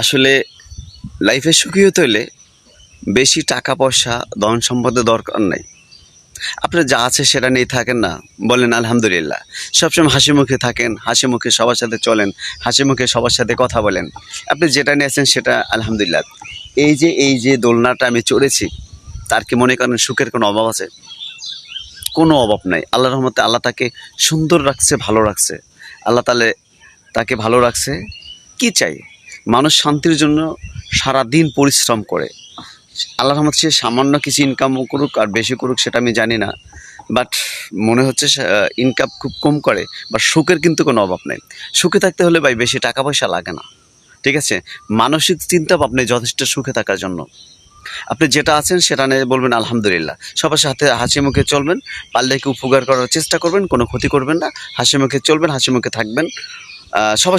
আসলে লাইফে সুখী হতে হলে বেশি টাকা পয়সা, ধন সম্পদের দরকার নাই। আপনার যা আছে সেটা নিয়ে থাকেন না, বলেন আলহামদুলিল্লাহ। সবসময় হাসি মুখে থাকেন, হাসি মুখে সবার সাথে চলেন, হাসি মুখে সবার সাথে কথা বলেন। আপনি যেটা নিয়েছেন সেটা আলহামদুলিল্লাহ। এই যে এই যে দোলনাটা আমি চড়েছি, তার কি মনে করেন সুখের কোনো অভাব আছে? কোনো অভাব নাই। আল্লাহ রহমতে আল্লাহ তাকে সুন্দর রাখছে, ভালো রাখছে। আল্লাহ তালে তাকে ভালো রাখছে। কি চাই? মানুষ শান্তির জন্য সারা দিন পরিশ্রম করে। আল্লাহ রহমত সে সামান্য কিছু ইনকাম করুক আর বেশি করুক সেটা আমি জানি না। বাট মনে হচ্ছে ইনকাম খুব কম করে বা সুখের কিন্তু কোনো অভাব নেই। সুখে থাকতে হলে ভাই বেশি টাকা পয়সা লাগে না। ঠিক আছে? মানসিক চিন্তা ভাবনা যথেষ্ট সুখে থাকার জন্য। আপনি যেটা আছেন সেটা নিয়ে বলবেন, আলহামদুলিল্লাহ। সবার সাথে হাসি মুখে চলবেন, পারলে উপকার করার চেষ্টা করবেন, কোনো ক্ষতি করবেন না। হাসি মুখে চলবেন, হাসি মুখে থাকবেন। সবার